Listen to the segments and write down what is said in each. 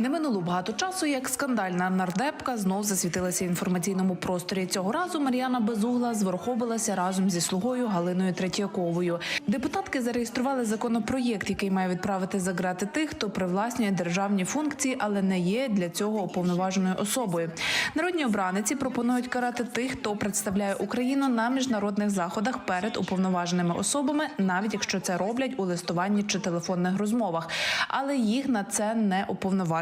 Не минуло багато часу, як скандальна нардепка знов засвітилася в інформаційному просторі. Цього разу Мар'яна Безугла зверховилася разом зі слугою Галиною Третьяковою. Депутатки зареєстрували законопроєкт, який має відправити за грати тих, хто привласнює державні функції, але не є для цього уповноваженою особою. Народні обраниці пропонують карати тих, хто представляє Україну на міжнародних заходах перед уповноваженими особами, навіть якщо це роблять у листуванні чи телефонних розмовах. Але їх на це не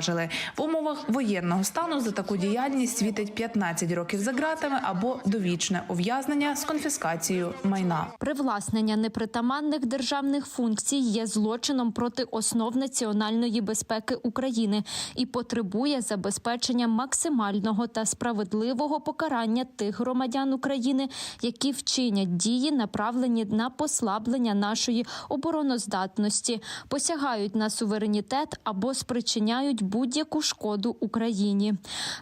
уповноважили. В умовах воєнного стану за таку діяльність світить 15 років за ґратами або довічне ув'язнення з конфіскацією майна. Привласнення непритаманних державних функцій є злочином проти основ національної безпеки України і потребує забезпечення максимального та справедливого покарання тих громадян України, які вчинять дії, направлені на послаблення нашої обороноздатності, посягають на суверенітет або спричиняють будь-яку шкоду Україні.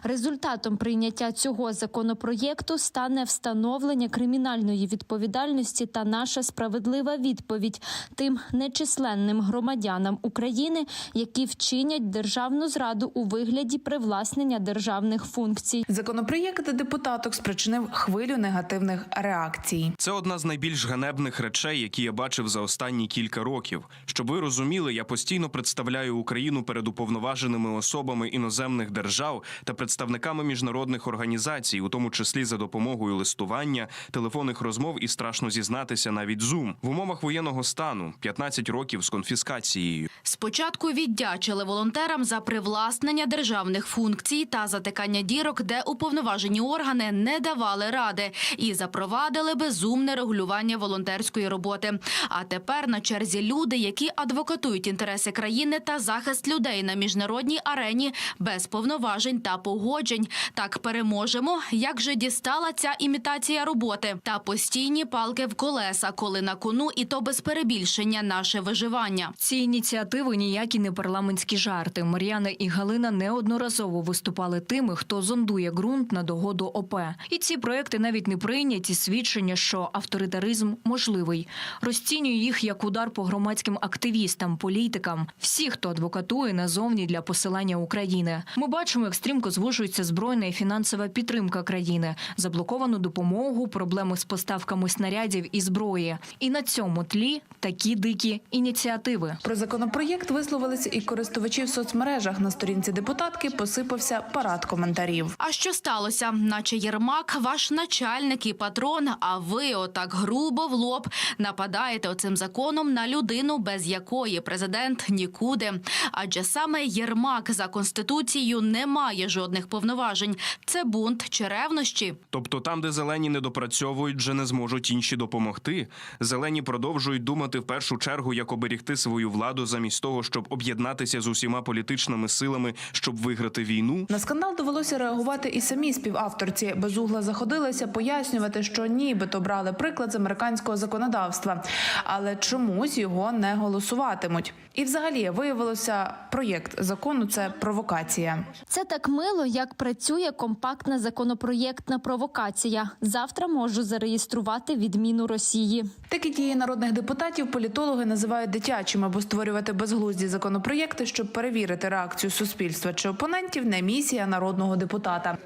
Результатом прийняття цього законопроєкту стане встановлення кримінальної відповідальності та наша справедлива відповідь тим нечисленним громадянам України, які вчинять державну зраду у вигляді привласнення державних функцій. Законопроєкт депутаток спричинив хвилю негативних реакцій. Це одна з найбільш ганебних речей, які я бачив за останні кілька років. Щоб ви розуміли, я постійно представляю Україну перед уповноваженими особами іноземних держав та представниками міжнародних організацій, у тому числі за допомогою листування, телефонних розмов і страшно зізнатися навіть Zoom. в умовах воєнного стану 15 років з конфіскацією. Спочатку віддячили волонтерам за привласнення державних функцій та затикання дірок, де уповноважені органи не давали ради, і запровадили безумне регулювання волонтерської роботи. А тепер на черзі люди, які адвокатують інтереси країни та захист людей на міжнародній арені без повноважень та погоджень. Так переможемо. Як же дістала ця імітація роботи та постійні палки в колеса, коли на кону, і то без перебільшення наше виживання. Ці ініціативи ніякі не парламентські жарти. Мар'яна і Галина неодноразово виступали тими, хто зондує ґрунт на догоду ОП. І ці проекти навіть не прийняті свідчення, що авторитаризм можливий. Розцінюю їх як удар по громадським активістам, політикам, всі, хто адвокатує назовні для посилання України. Ми бачимо, як стрімко звужується збройна і фінансова підтримка країни, заблоковану допомогу, проблеми з поставками снарядів і зброї. І на цьому тлі такі дикі ініціативи. Про законопроєкт висловилися і користувачі в соцмережах. На сторінці депутатки посипався парад коментарів. А що сталося? Наче Єрмак, ваш начальник і патрон, а ви отак грубо в лоб нападаєте оцим законом на людину, без якої президент нікуди. Адже саме Єрмак за конституцією не має жодних повноважень. Це бунт чи ревнощі. Тобто, там, де зелені не допрацьовують, вже не зможуть інші допомогти. Зелені продовжують думати в першу чергу, як оберігти свою владу, замість того, щоб об'єднатися з усіма політичними силами, щоб виграти війну. На скандал довелося реагувати і самі співавторці. Безугла заходилися пояснювати, що нібито брали приклад з американського законодавства, але чомусь його не голосуватимуть. І, взагалі, виявилося, проєкт закону це провокація. Це так мило, як працює компактна законопроєктна провокація. Завтра можу зареєструвати відміну Росії. Такі дії народних депутатів політологи називають дитячими, бо створювати безглузді законопроєкти, щоб перевірити реакцію суспільства чи опонентів, не місія народного депутата.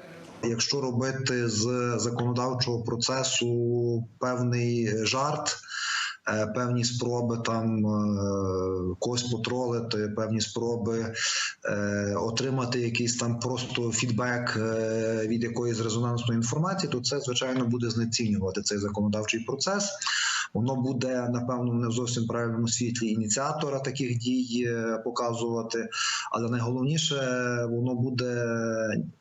Якщо робити з законодавчого процесу певний жарт, е, певні спроби там е, когось потролити, певні спроби отримати якийсь там просто фідбек е, від якоїсь резонансної інформації, то це звичайно буде знецінювати цей законодавчий процес. Воно буде напевно не в зовсім правильному світлі ініціатора таких дій е, показувати, але найголовніше воно буде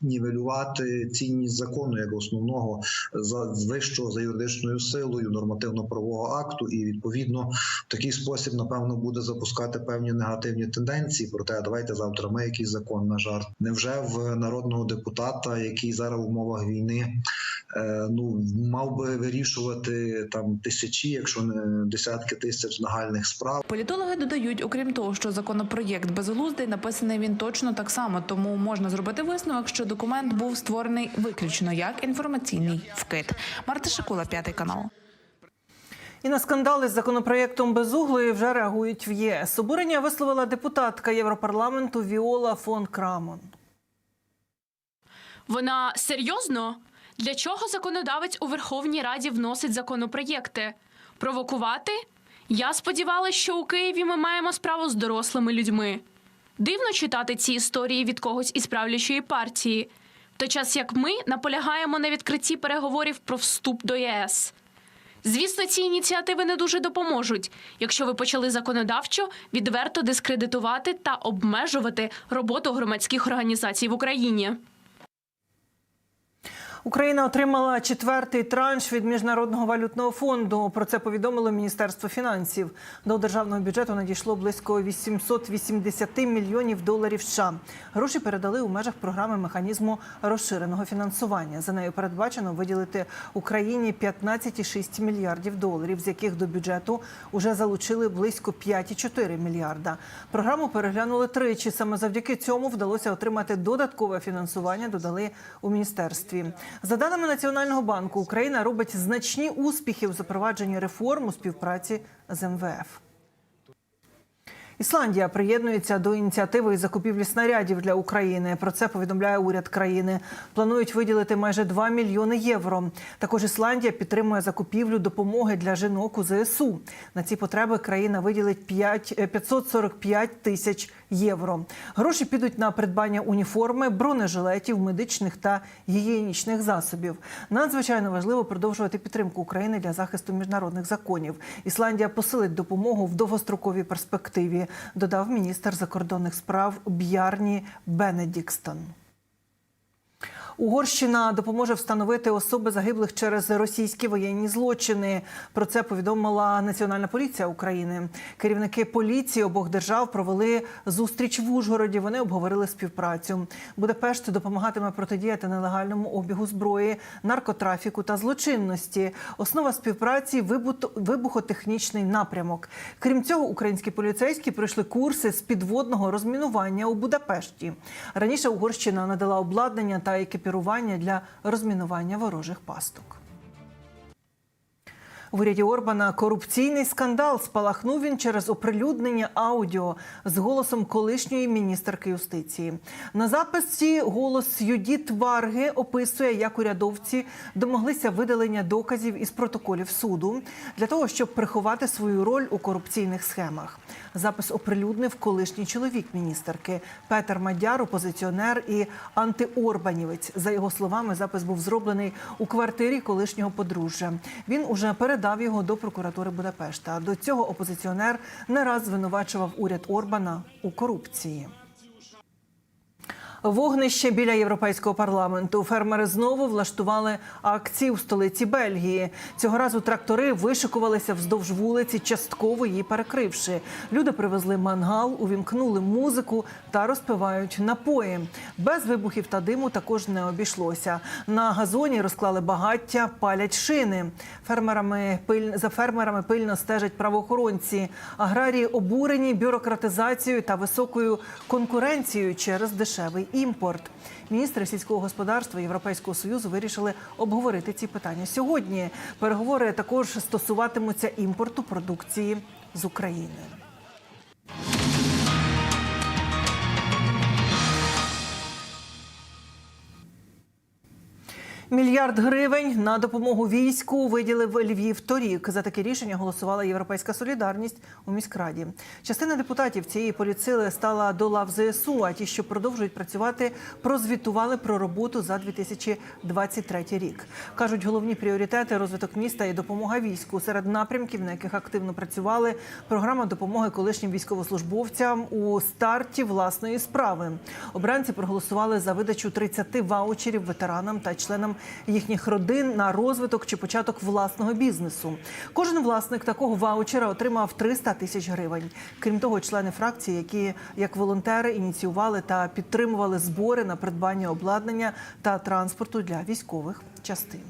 нівелювати цінність закону як основного за вищого за юридичною силою нормативно-правового акту, і відповідно в такий спосіб напевно буде запускати певні негативні тенденції. Проте давайте завтра ми якийсь закон на жарт. Невже в народного депутата, який зараз в умовах війни е, ну мав би вирішувати там тисячі, якщо не десятки тисяч нагальних справ. Політологи додають, окрім того, що законопроєкт безглуздий, написаний він точно так само, тому можна зробити висновок, що документ був створений виключно як інформаційний вкид. Марта Шикула, п'ятий канал. І на скандали з законопроєктом Безуглої вже реагують в ЄС. Обурення висловила депутатка Європарламенту Віола фон Крамон. Вона серйозно? Для чого законодавець у Верховній Раді вносить законопроєкти? Провокувати? Я сподівалася, що у Києві ми маємо справу з дорослими людьми. Дивно читати ці історії від когось із правлячої партії, в той час як ми наполягаємо на відкритті переговорів про вступ до ЄС. Звісно, ці ініціативи не дуже допоможуть, якщо ви почали законодавчо відверто дискредитувати та обмежувати роботу громадських організацій в Україні. Україна отримала четвертий транш від міжнародного валютного фонду. Про це повідомило Міністерство фінансів. До державного бюджету надійшло близько 880 мільйонів доларів. США. гроші передали у межах програми механізму розширеного фінансування. За нею передбачено виділити Україні 15,6 мільярдів доларів, з яких до бюджету вже залучили близько 5,4 мільярда. Програму переглянули тричі. Саме завдяки цьому вдалося отримати додаткове фінансування. Додали у міністерстві. За даними Національного банку, Україна робить значні успіхи у запровадженні реформ у співпраці з МВФ. Ісландія приєднується до ініціативи із закупівлі снарядів для України. Про це повідомляє уряд країни. Планують виділити майже 2 мільйони євро. Також Ісландія підтримує закупівлю допомоги для жінок у ЗСУ. На ці потреби країна виділить 5, е, 545 тисяч євро. Гроші підуть на придбання уніформи, бронежилетів, медичних та гігієнічних засобів. Надзвичайно важливо продовжувати підтримку України для захисту міжнародних законів. Ісландія посилить допомогу в довгостроковій перспективі, додав міністр закордонних справ Б'ярні Бенедікстон. Угорщина допоможе встановити особи загиблих через російські воєнні злочини. Про це повідомила Національна поліція України. Керівники поліції обох держав провели зустріч в Ужгороді. Вони обговорили співпрацю. Будапешт допомагатиме протидіяти нелегальному обігу зброї, наркотрафіку та злочинності. Основа співпраці вибухотехнічний напрямок. Крім цього, українські поліцейські пройшли курси з підводного розмінування у Будапешті. Раніше Угорщина надала обладнання та екіпірування для розмінування ворожих пасток. В уряді Орбана корупційний скандал спалахнув він через оприлюднення аудіо з голосом колишньої міністерки юстиції. На записі голос Юдіт Варги описує, як урядовці домоглися видалення доказів із протоколів суду для того, щоб приховати свою роль у корупційних схемах. Запис оприлюднив колишній чоловік міністерки Петер Мадяр, опозиціонер і антиорбанівець. За його словами, запис був зроблений у квартирі колишнього подружжя. Він уже передав його до прокуратури Будапешта. До цього опозиціонер не раз звинувачував уряд Орбана у корупції. Вогнище біля європейського парламенту. Фермери знову влаштували акції у столиці Бельгії. Цього разу трактори вишикувалися вздовж вулиці, частково її перекривши. Люди привезли мангал, увімкнули музику та розпивають напої. Без вибухів та диму також не обійшлося. На газоні розклали багаття, палять шини. Фермерами пиль... за фермерами пильно стежать правоохоронці. Аграрії обурені бюрократизацією та високою конкуренцією через дешевий імпорт. Міністри сільського господарства Європейського союзу вирішили обговорити ці питання сьогодні. Переговори також стосуватимуться імпорту продукції з України. Мільярд гривень на допомогу війську виділив Львів торік. За таке рішення голосувала Європейська солідарність у міськраді. Частина депутатів цієї поліцили стала до лав ЗСУ. А ті, що продовжують працювати, прозвітували про роботу за 2023 рік. кажуть, головні пріоритети розвиток міста і допомога війську серед напрямків, на яких активно працювали. Програма допомоги колишнім військовослужбовцям у старті власної справи. Обранці проголосували за видачу 30 ваучерів ветеранам та членам їхніх родин на розвиток чи початок власного бізнесу. Кожен власник такого ваучера отримав 300 тисяч гривень. Крім того, члени фракції, які як волонтери ініціювали та підтримували збори на придбання обладнання та транспорту для військових частин.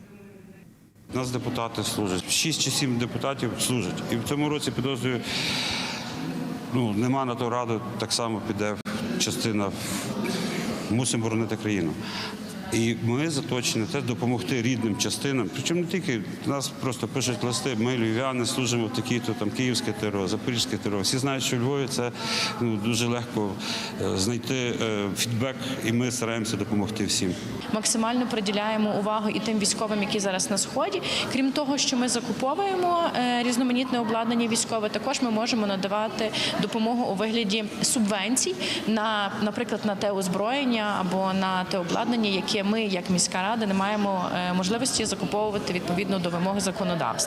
У нас депутати служать. Шість чи сім депутатів служать. І в цьому році підозрюю, ну, нема на то раду, так само піде частина. Мусимо боронити країну. І ми заточені теж допомогти рідним частинам. Причому не тільки нас просто пишуть листи. Ми львів'яни служимо в такій-то там Київське ТРО, Запорізьке ТРО. Всі знають, що Львові це ну, дуже легко е, знайти е, фідбек, і ми стараємося допомогти всім. максимально приділяємо увагу і тим військовим, які зараз на сході. Крім того, що ми закуповуємо е, різноманітне обладнання військове, також ми можемо надавати допомогу у вигляді субвенцій на, наприклад, на те озброєння або на те обладнання, яке ми, як міська рада, не маємо е, можливості закуповувати відповідно до вимоги законодавства.